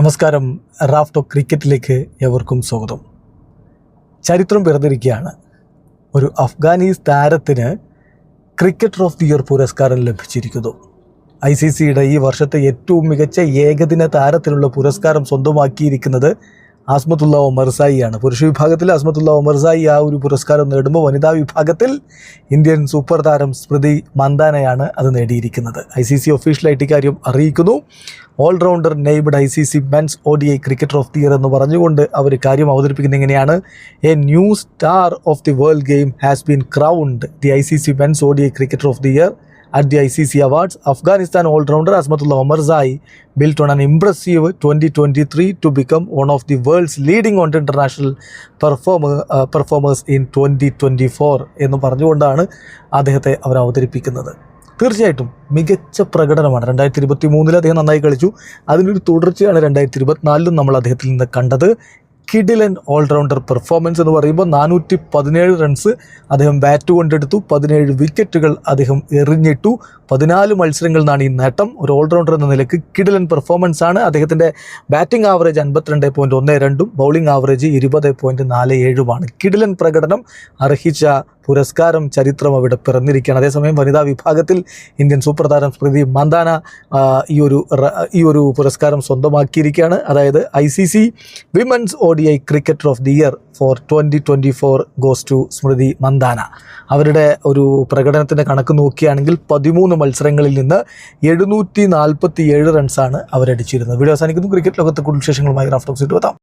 നമസ്കാരം. റാഫ്റ്റോ ക്രിക്കറ്റിലേക്ക് എവർക്കും സ്വാഗതം. ചരിത്രം പിറന്നിരിക്കുകയാണ്. ഒരു അഫ്ഗാനിസ് താരത്തിന് ക്രിക്കറ്റർ ഓഫ് ദി ഇയർ പുരസ്കാരം ലഭിച്ചിരിക്കുന്നു. ഐ സി സിയുടെ ഈ വർഷത്തെ ഏറ്റവും മികച്ച ഏകദിന താരത്തിനുള്ള പുരസ്കാരം സ്വന്തമാക്കിയിരിക്കുന്നത് ആസ്മത്തുള്ള ഒമർസായിയാണ് പുരുഷ വിഭാഗത്തിൽ ആസ്മത്തുള്ള ഒമർസായി ആ ഒരു പുരസ്കാരം നേടുമ്പോൾ വനിതാ വിഭാഗത്തിൽ ഇന്ത്യൻ സൂപ്പർ താരം സ്മൃതി മന്ദാനയാണ് അത് നേടിയിരിക്കുന്നത്. ഐ സി സി ഒഫീഷ്യലായിട്ട് ഇക്കാര്യം അറിയിക്കുന്നു. All rounder named I C C men's O D I cricketer of the year എന്ന് പറഞ്ഞുകൊണ്ട് അവർ കാര്യം അവതരിപ്പിക്കുന്നത് എങ്ങനെയാണ്? A new star of the world game has been crowned the I C C men's O D I cricketer of the year at the ICC Awards, Afghanistan all-rounder Asmatullah Omarzai built on an impressive 2023 to become one of the world's leading on international performer, uh, performers in 2024 എന്ന് പറഞ്ഞുകൊണ്ടാണ് അദ്ദേഹത്തെ അവർ അവതരിപ്പിക്കുന്നത് തീർച്ചയായിട്ടും മികച്ച പ്രകടനമാണ് രണ്ടായിരത്തി ഇരുപത്തി മൂന്നിൽ അദ്ദേഹം നന്നായി കളിച്ചു അതിനൊരു തുടർച്ചയാണ് രണ്ടായിരത്തി ഇരുപത്തിനാലിലും നമ്മൾ അദ്ദേഹത്തിൽ നിന്ന് കണ്ടത് കിഡിലൻ ഓൾറൗണ്ടർ പെർഫോമൻസ് എന്ന് പറയുമ്പോൾ നാനൂറ്റി പതിനേഴ് റൺസ് അദ്ദേഹം ബാറ്റ് കൊണ്ടെടുത്തു. പതിനേഴ് വിക്കറ്റുകൾ അദ്ദേഹം എറിഞ്ഞിട്ടു. പതിനാല് മത്സരങ്ങളിൽ നിന്നാണ് ഈ നേട്ടം. ഒരു ഓൾറൗണ്ടർ എന്ന നിലയ്ക്ക് കിഡിലൻ പെർഫോമൻസ് ആണ്. അദ്ദേഹത്തിന്റെ ബാറ്റിംഗ് ആവറേജ് അൻപത്തിരണ്ട് പോയിന്റ് ഒന്ന് രണ്ടും ബൗളിംഗ് ആവറേജ് ഇരുപത് പോയിന്റ് നാല് ഏഴുമാണ്. കിഡിലൻ പ്രകടനം അർഹിച്ച പുരസ്കാരം ചരിത്രം അവിടെ പിറന്നിരിക്കുകയാണ്. അതേസമയം വനിതാ വിഭാഗത്തിൽ ഇന്ത്യൻ സൂപ്പർ താരം സ്മൃതി മന്ദാന ഈ ഒരു ഈ ഒരു പുരസ്കാരം സ്വന്തമാക്കിയിരിക്കുകയാണ്. അതായത് I C C women's O D I cricketer of the year for twenty twenty four goes to Smriti Mandhana. അവരുടെ ഒരു പ്രകടനത്തിന്റെ കണക്ക് നോക്കുകയാണെങ്കിൽ പതിമൂന്ന് മത്സരങ്ങളിൽ നിന്ന് എഴുന്നൂറ്റി നാൽപ്പത്തി ഏഴ് റൺസാണ് അവരടിച്ചിരുന്നത്. വീഡിയോ അവസാനിക്കുന്നു. ക്രിക്കറ്റ് ലോകത്തെ കൂടുതൽ വിശേഷങ്ങളുമായി റാഫ്റ്റോക്സിറ്റ് എത്താം